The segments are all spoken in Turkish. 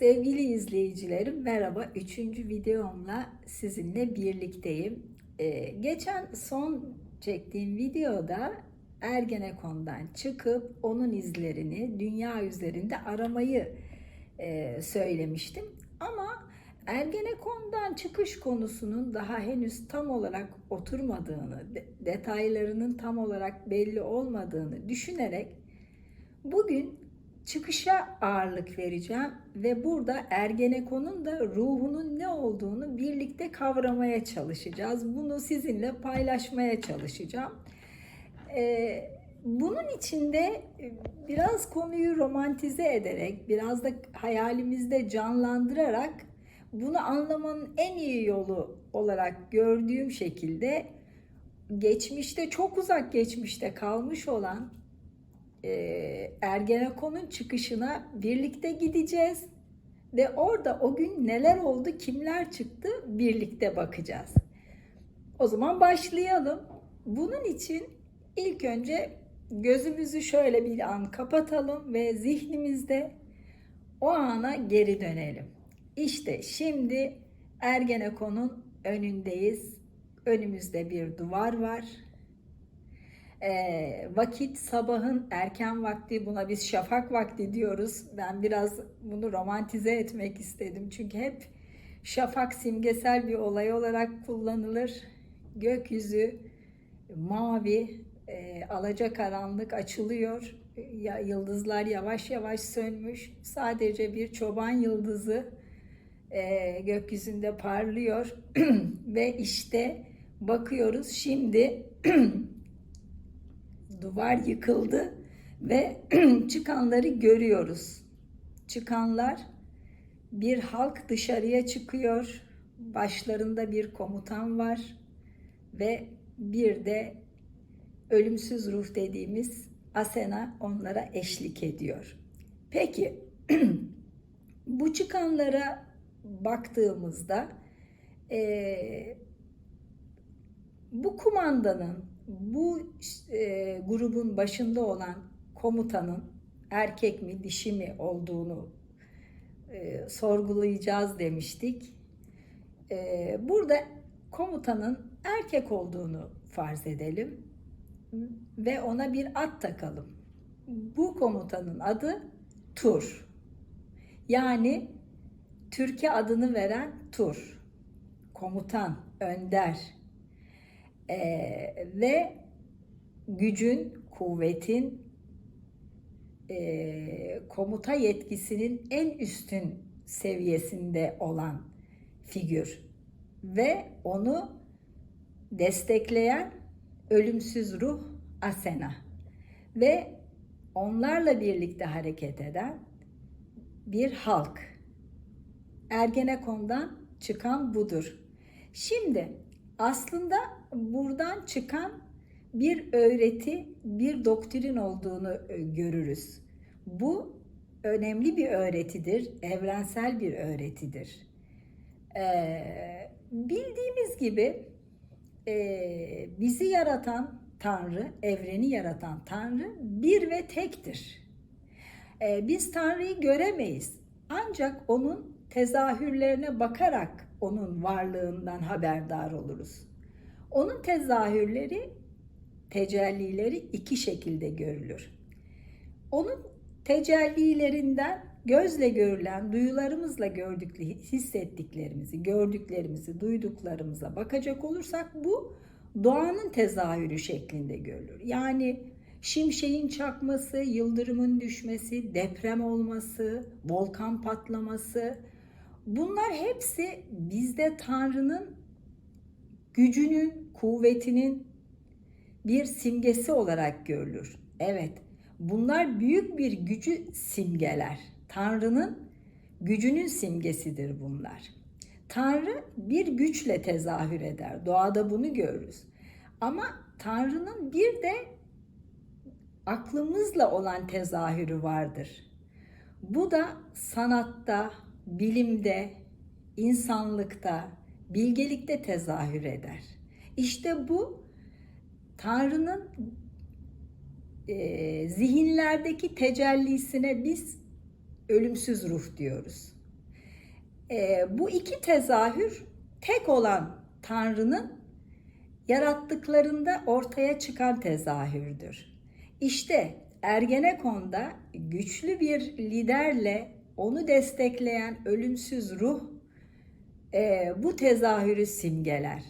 Sevgili izleyicilerim merhaba. Üçüncü videomla sizinle birlikteyim. Ee, geçen son çektiğim videoda Ergenekon'dan çıkıp onun izlerini dünya üzerinde aramayı e, söylemiştim. Ama Ergenekon'dan çıkış konusunun daha henüz tam olarak oturmadığını, de- detaylarının tam olarak belli olmadığını düşünerek Bugün çıkışa ağırlık vereceğim ve burada Ergenekon'un da ruhunun ne olduğunu birlikte kavramaya çalışacağız. Bunu sizinle paylaşmaya çalışacağım. Ee, bunun içinde biraz konuyu romantize ederek, biraz da hayalimizde canlandırarak bunu anlamanın en iyi yolu olarak gördüğüm şekilde geçmişte çok uzak geçmişte kalmış olan e, Ergenekon'un çıkışına birlikte gideceğiz ve orada o gün neler oldu, kimler çıktı birlikte bakacağız. O zaman başlayalım. Bunun için ilk önce gözümüzü şöyle bir an kapatalım ve zihnimizde o ana geri dönelim. İşte şimdi Ergenekon'un önündeyiz. Önümüzde bir duvar var. Ee, vakit sabahın erken vakti buna biz şafak vakti diyoruz. Ben biraz bunu romantize etmek istedim. Çünkü hep şafak simgesel bir olay olarak kullanılır. Gökyüzü mavi, e, alacakaranlık açılıyor. Ya, yıldızlar yavaş yavaş sönmüş. Sadece bir çoban yıldızı e, gökyüzünde parlıyor. Ve işte bakıyoruz şimdi duvar yıkıldı ve çıkanları görüyoruz. Çıkanlar bir halk dışarıya çıkıyor. Başlarında bir komutan var ve bir de ölümsüz ruh dediğimiz Asena onlara eşlik ediyor. Peki bu çıkanlara baktığımızda eee bu kumandanın, bu e, grubun başında olan komutanın erkek mi dişi mi olduğunu e, sorgulayacağız demiştik. E, burada komutanın erkek olduğunu farz edelim ve ona bir at takalım. Bu komutanın adı Tur. Yani Türkiye adını veren Tur. Komutan, önder, ee, ve gücün, kuvvetin, e, komuta yetkisinin en üstün seviyesinde olan figür ve onu destekleyen ölümsüz ruh Asena ve onlarla birlikte hareket eden bir halk. Ergenekon'dan çıkan budur. Şimdi aslında buradan çıkan bir öğreti, bir doktrin olduğunu e, görürüz. Bu önemli bir öğretidir, evrensel bir öğretidir. Ee, bildiğimiz gibi e, bizi yaratan Tanrı, evreni yaratan Tanrı bir ve tektir. Ee, biz Tanrı'yı göremeyiz. Ancak onun tezahürlerine bakarak onun varlığından haberdar oluruz. Onun tezahürleri, tecellileri iki şekilde görülür. Onun tecellilerinden gözle görülen, duyularımızla gördükleri, hissettiklerimizi, gördüklerimizi, duyduklarımıza bakacak olursak bu doğanın tezahürü şeklinde görülür. Yani şimşeğin çakması, yıldırımın düşmesi, deprem olması, volkan patlaması, Bunlar hepsi bizde Tanrı'nın gücünün, kuvvetinin bir simgesi olarak görülür. Evet, bunlar büyük bir gücü simgeler. Tanrı'nın gücünün simgesidir bunlar. Tanrı bir güçle tezahür eder. Doğada bunu görürüz. Ama Tanrı'nın bir de aklımızla olan tezahürü vardır. Bu da sanatta, bilimde, insanlıkta, bilgelikte tezahür eder. İşte bu Tanrı'nın e, zihinlerdeki tecellisine biz ölümsüz ruh diyoruz. Ee, bu iki tezahür tek olan Tanrı'nın yarattıklarında ortaya çıkan tezahürdür. İşte Ergenekon'da güçlü bir liderle onu destekleyen ölümsüz ruh e, bu tezahürü simgeler.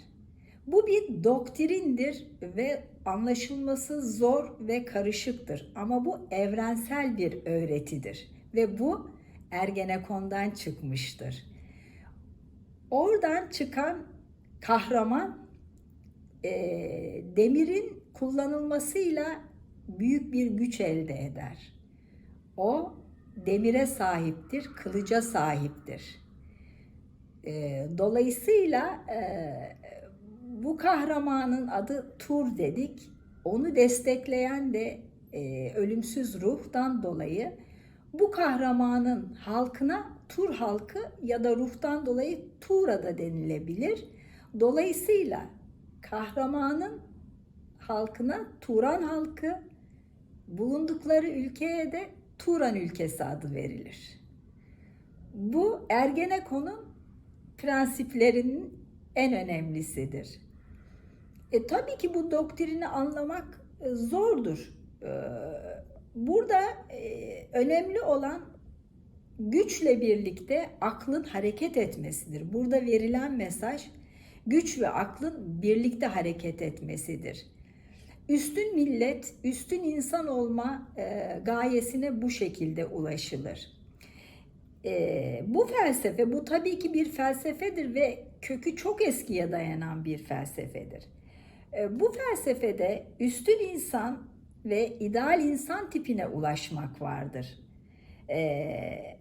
Bu bir doktrindir ve anlaşılması zor ve karışıktır. Ama bu evrensel bir öğretidir ve bu Ergenekon'dan çıkmıştır. Oradan çıkan kahraman e, demirin kullanılmasıyla büyük bir güç elde eder. O demire sahiptir, kılıca sahiptir. E, dolayısıyla e, bu kahramanın adı Tur dedik. Onu destekleyen de e, ölümsüz ruhtan dolayı bu kahramanın halkına Tur halkı ya da ruhtan dolayı Tura da denilebilir. Dolayısıyla kahramanın halkına Turan halkı, bulundukları ülkeye de Turan ülkesi adı verilir. Bu Ergenekon'un prensiplerinin en önemlisidir. E, tabii ki bu doktrini anlamak e, zordur. E, burada e, önemli olan güçle birlikte aklın hareket etmesidir. Burada verilen mesaj güç ve aklın birlikte hareket etmesidir. Üstün millet, üstün insan olma e, gayesine bu şekilde ulaşılır. E, bu felsefe, bu tabii ki bir felsefedir ve kökü çok eskiye dayanan bir felsefedir. E, bu felsefede üstün insan ve ideal insan tipine ulaşmak vardır. E,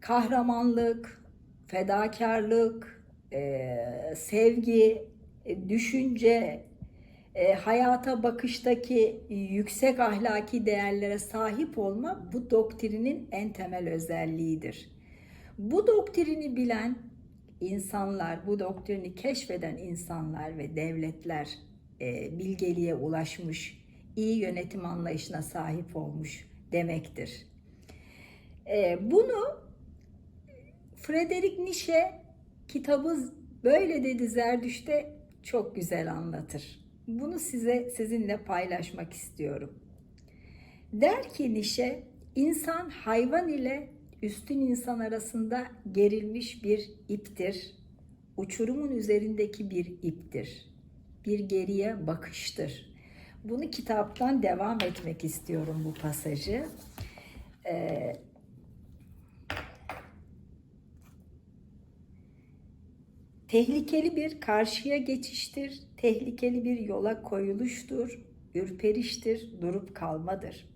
kahramanlık, fedakarlık, e, sevgi, düşünce, e, hayata bakıştaki yüksek ahlaki değerlere sahip olma bu doktrinin en temel özelliğidir. Bu doktrini bilen insanlar, bu doktrini keşfeden insanlar ve devletler e, bilgeliğe ulaşmış, iyi yönetim anlayışına sahip olmuş demektir. E, bunu Friedrich Nietzsche kitabı böyle dedi Zerdüş'te çok güzel anlatır. Bunu size sizinle paylaşmak istiyorum. Der ki Nietzsche, insan hayvan ile üstün insan arasında gerilmiş bir iptir. Uçurumun üzerindeki bir iptir. Bir geriye bakıştır. Bunu kitaptan devam etmek istiyorum bu pasajı. Ee, tehlikeli bir karşıya geçiştir, tehlikeli bir yola koyuluştur, ürperiştir, durup kalmadır.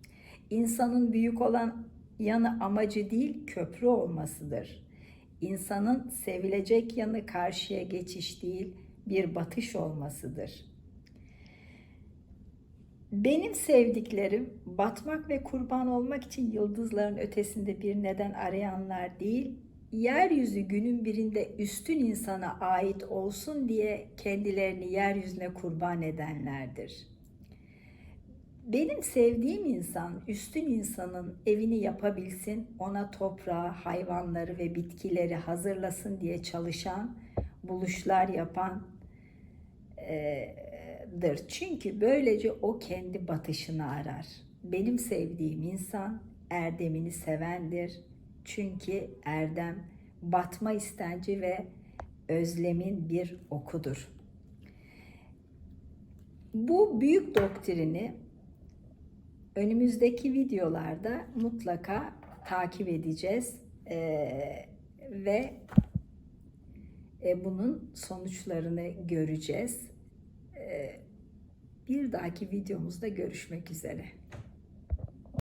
İnsanın büyük olan yanı amacı değil köprü olmasıdır. İnsanın sevilecek yanı karşıya geçiş değil bir batış olmasıdır. Benim sevdiklerim batmak ve kurban olmak için yıldızların ötesinde bir neden arayanlar değil, yeryüzü günün birinde üstün insana ait olsun diye kendilerini yeryüzüne kurban edenlerdir.'' Benim sevdiğim insan, üstün insanın evini yapabilsin, ona toprağı, hayvanları ve bitkileri hazırlasın diye çalışan, buluşlar yapan dır. Çünkü böylece o kendi batışını arar. Benim sevdiğim insan erdemini sevendir. Çünkü erdem batma istenci ve özlemin bir okudur. Bu büyük doktrini önümüzdeki videolarda mutlaka takip edeceğiz ee, ve e, bunun sonuçlarını göreceğiz. Ee, bir dahaki videomuzda görüşmek üzere.